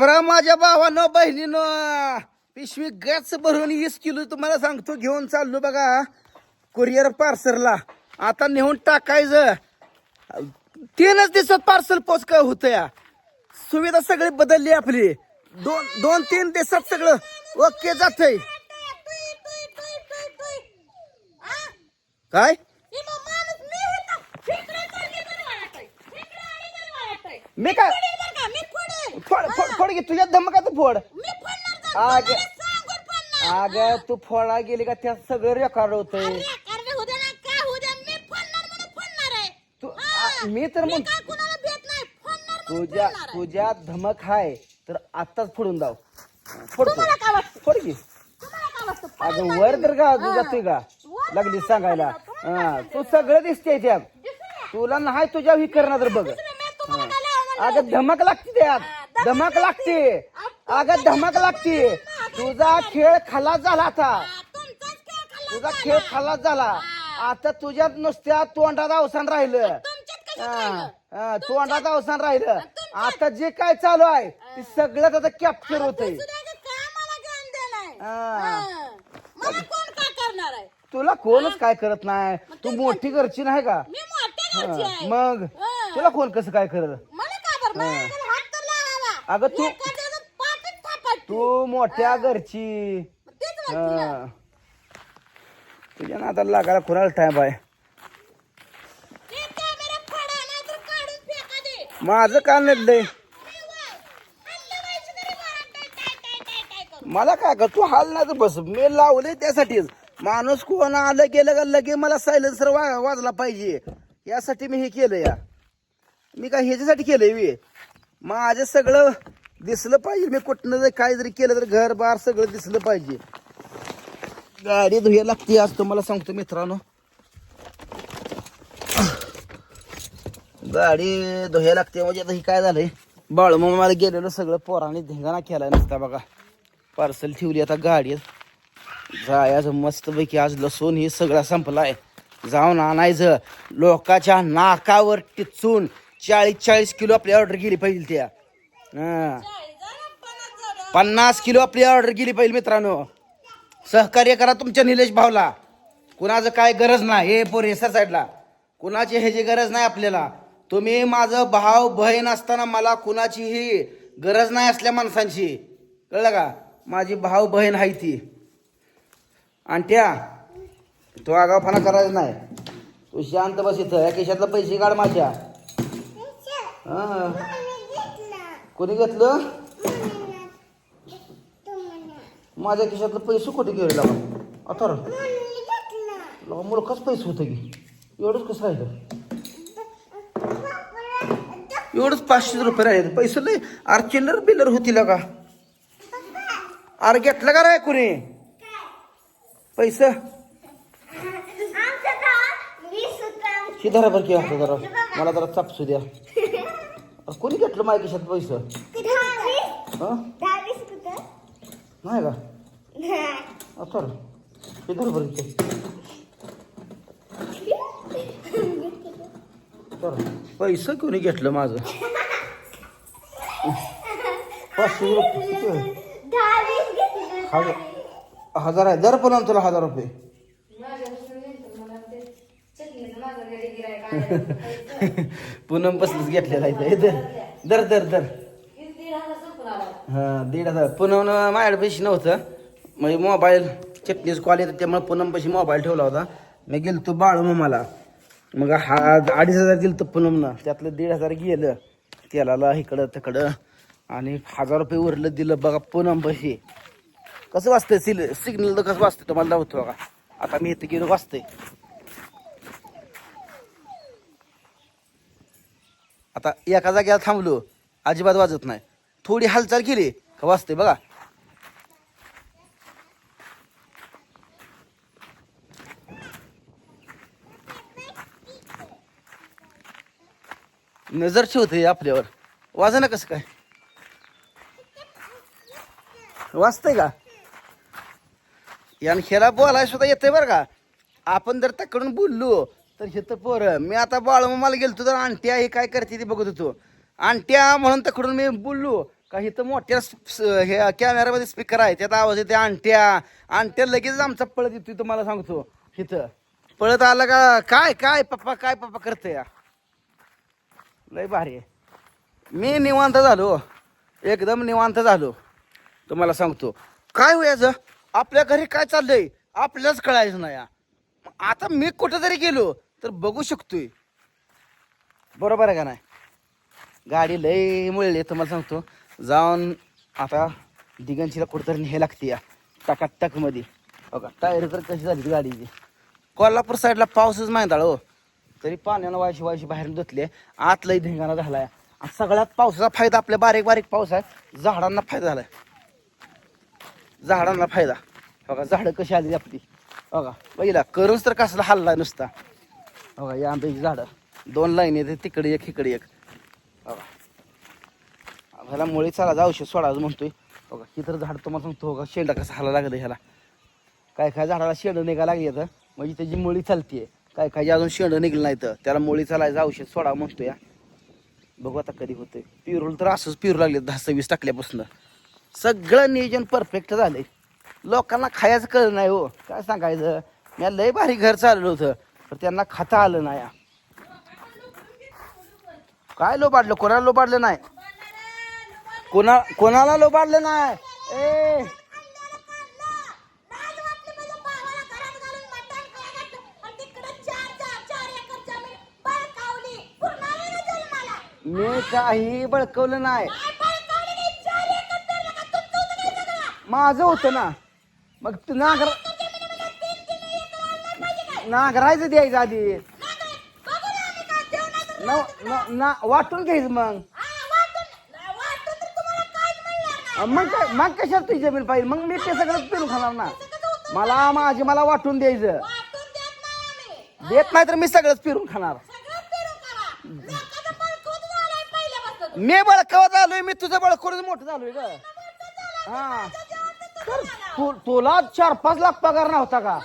बरं माझ्या भावानं बहिणीनं. पिशवी गॅस भरून वीस किलो तुम्हाला सांगतो घेऊन चाललो बघा. कुरिअर पार्सलला. आता नेऊन टाकायचं. तीनच दिवसात पार्सल पोच काय होतं या सुविधा सगळी बदलली आपली. दोन दोन तीन दिवसात सगळं ओके जातंय. काय? मी काय? फोड फोड फोड घे तुझ्या धमका तू फोड आग. अग तू फोडा गेली का? त्यात सगळं रेकॉर्ड होतंय. तू आ- मी तर म्हण तुझ्या तुझ्या धमक हाय तर आताच फोडून दाव फोड तुम्हाला काय वाटतं? फोड घे अगं वर तर का जातोय का? वर लागली तर सांगायला. हा तू सगळं दिसते त्यात. तुला नाही तुझ्या ही करणार बघ. अगं धमक लागते त्यात. धमक लागते. अगं धमक लागते. तुझा खेळ खलास झाला आता. तुझा खेळ खलास झाला. आता तुझ्यात नुसत्या तोंडात अवसान राहिलं. हा, हा, तोंडात अवसान राहिलं. आता जे काय चालू आहे ते सगळं आता कॅप्चर होतंय. मला कोण काय करणार आहे तुला कोणच काय करत नाही? तू मोठी घरची नाही का? मी मोठ्या घरची आहे. मग? हा. तुला कोण कसं काय करत मला का बरं? माझ्याकडे हात तर लावावा अगं तू-. तू मोठ्या घरची ना. हा. तुझ्या नादाला लागायला कुणाला टाइम आहे. माझं का नडलंय करून. मला काय कर तू हाल नाही तर बस मी लावले त्यासाठीच माणूस कोण आलं गेलं का लगे मला सायलेन्सर वा वाजला पाहिजे यासाठी मी हे केलं या मी काय ह्याच्यासाठी केलंय वे माझं सगळं दिसलं पाहिजे. मी कुठनं जर काय जरी केलं तर घर बार सगळं दिसलं पाहिजे. गाडी धुया लागते आज तुम्हाला सांगतो मित्रांनो. गाडी धुया लागते म्हणजे आता ही काय झालंय? बाळू मला गेलेलं सगळं पोराने धिंगाणा केलाय नसता बघा. पार्सल ठेवली आता गाडीत जायचं मस्तपैकी आज लसूण हे सगळं संपलाय. जाऊन आणायचं. लोकाच्या नाकावर टिचून चाळीस चाळीस किलो आपली ऑर्डर गेली पाहिजे त्या. पन्नास किलो आपली ऑर्डर गेली पाहिजे मित्रांनो. सहकार्य करा तुमच्या निलेश भावला कुणाचं काय गरज नाही हे पोर हेसर साईडला कुणाची ह्याची गरज नाही आपल्याला. तुम्ही माझं भाव बहीण असताना मला कुणाचीही गरज नाही असल्या माणसांची. कळलं का? माझी भाव बहीण आहे ती. आणि त्या तो आगावपणा करायचा नाही. तू शांत बस इथं. या केशातलं पैसे काढ माझ्या. कोणी घेतलं? माझ्या खिशातलं पैसे कुठे गेले लावा? आता लावा मुलकाच पैसे होतं की. एवढंच कसं राहिलं? एवढंच पाचशे रुपये राहिले. पैसे लय. अरे चिल्लर बिल्लर होतील का? अरे घेतलं का रे कुणी? पैसे? ही धरा बरं की जरा मला जरा चापसू द्या. कोणी घेतलं माझ्या खिशात पैसे? हं? नाही का? आता हे धर बरं इथे. तर पैसे कोणी घेतलं माझं? पाचशे रुपये किती आहे? हजार हजार आहे. दर पण तुला हजार रुपये. पूनम बसलीच घेतलेला आहे इथं. दर दर दर हा दीड हजार. पूनम माझ्याकडे पैसे नव्हतं. म्हणजे मोबाईल चिटणीस कॉल येतं त्यामुळे पूनम पैसे मोबाईल ठेवला होता. मी गेलो तो बाळ मला मग हा अडीच हजार दिलं तर पूनमनं. त्यातलं दीड हजार गेलं. तेलाला इकडं तिकडं. आणि हजार रुपये उरलं दिलं. बघा पूनम पैसे. कसं वाचतंय सिल सिग्नल तर कसं वाचतंय तुम्हाला लावतो बघा. आता मी इथं गेलो वाचतंय आता एका जागेला थांबलो अजिबात वाजत नाही. थोडी हालचाल केली का वाजते बघा. नजर ठेवते आपल्यावर. वाजना कसं काय? वाचतंय का? यानं खेळा बोलाय सुद्धा येतंय बरं का. आपण जर त्याकडून बोललो तर हे तर पोरं. मी आता बाळमामाला गेलतो तर आणट्या हे काय करते ते बघत होतो. आणट्या म्हणून तकडून मी बोललो. का इथं मोठ्या हे कॅमेरामध्ये स्पीकर आहे त्यात आवाज येते आणट्या आणट्या लगेच आमचा पळत येतो तुम्हाला सांगतो. इथं पळत आला का काय काय पप्पा काय पप्पा करते या लय भारी मी निवांत झालो. एकदम निवांत झालो. तुम्हाला सांगतो. काय होयाचं आपल्या घरी काय चाललंय? आपल्यालाच कळायचं नाही. या. मग आता मी कुठं गेलो. तर बघू शकतोय. बरोबर आहे का नाही? गाडी लय मुळली तुम्हाला सांगतो. जाऊन आता दिगंशीला कुठंतरी हे लागते या. टकाटकमध्ये. बघा टायर तर कशी झाली ती गाडीची. कोल्हापूर साईडला पाऊसच माहिती हो. तरी पाण्यानं वायशी वायशी बाहेर धुतले आत धिंगाणा झालाय. आणि सगळ्यात पावसाचा फायदा आपल्या बारीक बारीक पाऊस आहे. झाडांना फायदा झालाय. झाडांना फायदा. बघा झाडं कशी आली आपली. बघा पहिला करूनच तर कसला हल्ला नुसता. बघा या आंब्याची झाडं. दोन लाईन येते तिकडे एक इकडे एक. बघा. ह्याला मुळी चाला औषध सोडायचं म्हणतोय. बघा ही तर झाड तुम्हाला सांगतो बघा शेंडा कसा हाला लागत ह्याला. काय काय झाडाला शेंड निघा लागली तर म्हणजे त्याची मुळी चालतीये. काय काय अजून शेंड निघलं नाही तर त्याला मुळी चालायचं औषध सोडा म्हणतो या बघू आता कधी होतंय. पिरूल तर असंच पिरू लागले दहा सव्वीस टाकल्यापासून. सगळं नियोजन परफेक्ट झालंय. लोकांना खायचं कळलं नाही हो. काय सांगायचं? मी लय भारी घर चाललं होतं. पण त्यांना खाता आलं नाही. काय लोबाडलं कोणाला लोबाडलं नाही? कोणा कोणाला लोबाडलं नाही? ए! मी काही बळकवलं नाही. माझं होतं ना. मग तू नागर नागरायचं द्यायचं आधी. न- न- ना वाटून घ्यायचं मग. मग काय मग कशात तुझी जमीन पाहिजे? मग मी ते सगळं पेरून खाणार ना. मला माझे मला वाटून द्यायचं. देत नाही तर मी सगळंच फिरून खाणार. मी बळकवत आलोय मी तुझं बळकवून मोठं झालोय ग. हा. तर तू- तुला चार पाच लाख पगार नव्हता का?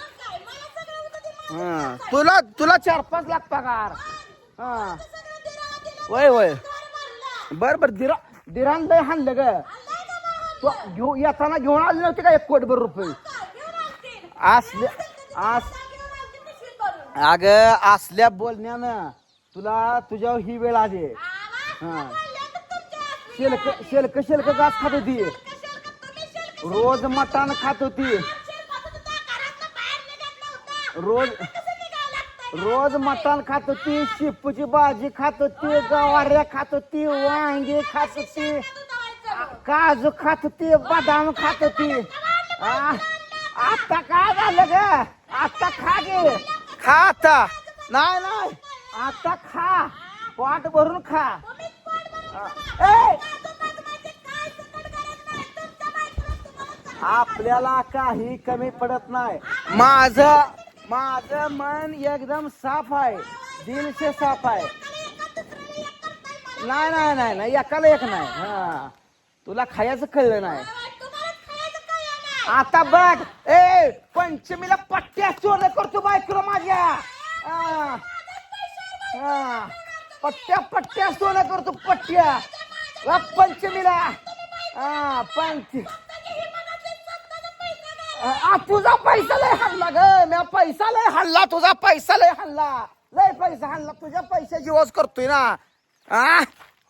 हा. तुला तुला चार पाच लाख पगार. हा. वय वय. बर बर दिरा दिरान लय हाणलं ग. घेऊ येताना घेऊन आले नव्हते का एक कोटभर रुपये? असले आस अग असल्या बोलण्यानं तुला तुझ्यावर ही वेळ आली. हा. शेलक शेलक शेलक घास खात होती. रोज मटान खात होती. रोज रोज मटण खात होती शिपूची भाजी खात होती गवाऱ्या खात होती वांगी खात होती काजू खात होती बदाम खात होती आ, आता काय झालं ग? आता खा गे. खा आता. नाही नाही. आता खा. पोट भरून खा. ए! आपल्याला काही कमी पडत नाही. माझं माझं मन एकदम साफ आहे. दिलशे साफ आहे. नाही नाही नाही नाही एकाला एक नाही. हा. तुला खायचं कळलं नाही. आता बघ. ए पंचमीला पट्ट्या चोर करतो बायको माझ्या. हा. हा. पट्ट्या पट्ट्या सोनं करतो पट्ट्या. पंचमीला. हा पंच आ, तुझा पैसा लय हल्ला ग. मी पैसा लय हल्ला तुझा पैसा लय हल्ला लय पैसा हल्ला तुझ्या पैशाची वज करतोय ना. आ?